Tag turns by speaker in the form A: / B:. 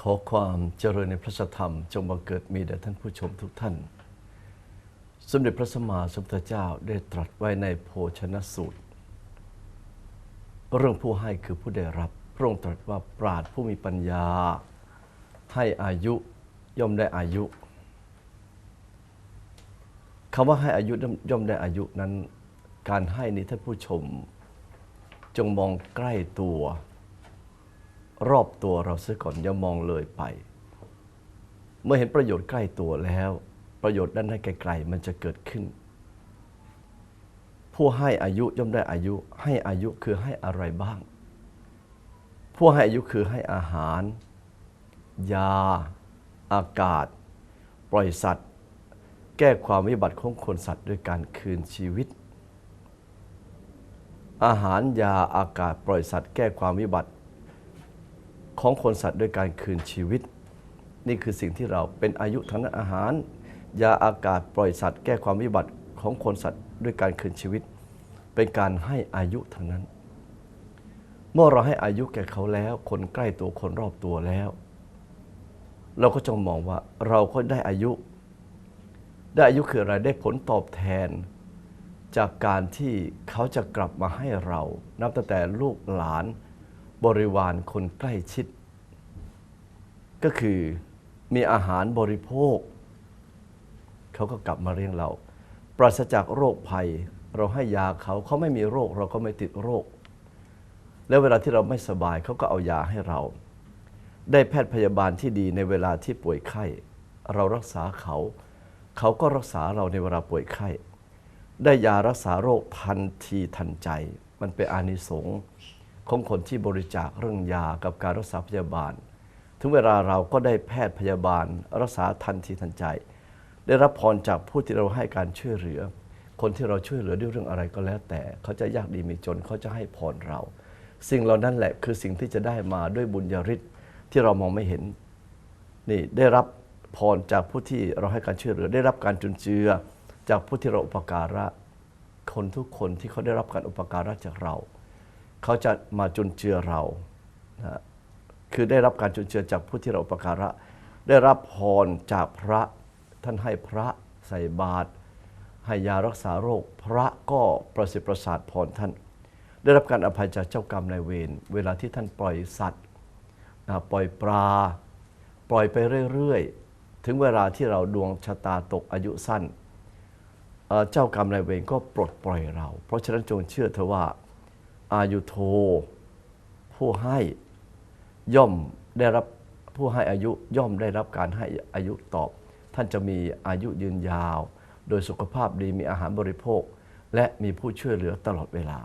A: ขอความเจริญในพระธรรม จงบังเกิดมีแด่ท่านผู้ชมทุกท่าน สมเด็จพระสัมมาสัมพุทธเจ้าได้ตรัสไว้ในโภชนสูตร เรื่องผู้ให้คือผู้ได้รับ พระองค์ตรัสว่าปราดผู้มีปัญญา ให้อายุย่อมได้อายุคำว่าให้อายุย่อมได้อายุนั้น การให้นี้ท่านผู้ชม จงมองใกล้ตัว รอบตัวเราเสียก่อนอย่ามองเลยไป เมื่อเห็นประโยชน์ใกล้ตัวแล้ว ประโยชน์ด้านไกลๆมันจะเกิดขึ้น ผู้ให้อายุย่อมได้อายุ ให้อายุคือให้อะไรบ้าง ผู้ให้อายุคือให้อาหาร ยา อากาศ ปล่อยสัตว์ แก้ความวิบัติของคนสัตว์ด้วยการคืนชีวิตอาหารยาอากาศปล่อยสัตว์แก้ความวิบัติ ของคนสัตว์ด้วยการคืนชีวิต นี่คือสิ่งที่เราเป็นอายุทางด้นอาหาร ยาอากาศปล่อยสัตว์ แก้ความวิบัติของคนสัตว์ด้วยการคืนชีวิต เป็นการให้อายุทางนั้น เมื่อเราให้อายุแก่เขาแล้ว คนใกล้ตัวคนรอบตัวแล้ว เราก็จงมองว่าเราก็ได้อายุ ได้อายุคืออะไรได้ผลตอบแทนจากการที่เขาจะกลับมาให้เรา นับตั้งแต่ลูกหลาน บริวารคนใกล้ชิด ก็คือมีอาหารบริโภค เขาก็กลับมาเลี้ยงเรา ปราศจากโรคภัย เราให้ยาเขาเขาไม่มีโรค เราก็ไม่ติดโรค แล้วเวลาที่เราไม่สบายเขาก็เอายาให้เรา ได้แพทย์พยาบาลที่ดีในเวลาที่ป่วยไข้ เรารักษาเขา เขาก็รักษาเราในเวลาป่วยไข้ ได้ยารักษาโรคทันทีทันใจ มันเป็นอานิสงส์ ของคนที่บริจาคเรื่องยากับการรักษาพยาบาล ถึงเวลาเราก็ได้แพทย์พยาบาล รักษาทันทีทันใจ ได้รับพรจากผู้ที่เราให้การช่วยเหลือ คนที่เราช่วยเหลือด้วยเรื่องอะไรก็แล้วแต่ เขาจะยากดีมีจนเขาจะให้พรเรา สิ่งเหล่านั้นแหละคือสิ่งที่จะได้มาด้วยบุญญาฤทธิ์ที่เรามองไม่เห็นนี่ได้รับพรจากผู้ที่เราให้การช่วยเหลือ ได้รับการจุนเจือจากผู้ที่เราอุปการะคนทุกคนที่เขาได้รับการอุปการะจากเรา เขาจะมาจุนเจือเรานะคือได้รับการจุนเจือจากผู้ที่เราอุปการะ ได้รับพรจากพระท่านให้พระใส่บาตรให้ยารักษาโรค พระก็ประสิทธิ์ประสาทพรท่าน ได้รับการอภัยจากเจ้ากรรมนายเวรเวลาที่ท่านปล่อยสัตว์นะปล่อยปลา ปล่อยไปเรื่อยๆ ถึงเวลาที่เราดวงชะตาตกอายุสั้น เจ้ากรรมนายเวรก็ปลดปล่อยเรา เพราะฉะนั้นจงเชื่อเถอะว่า อายุโท ผู้ให้ย่อมได้รับผู้ให้อายุย่อมได้รับการให้อายุตอบ ท่านจะมีอายุยืนยาว โดยสุขภาพดีมีอาหารบริโภค และมีผู้ช่วยเหลือตลอดเวลา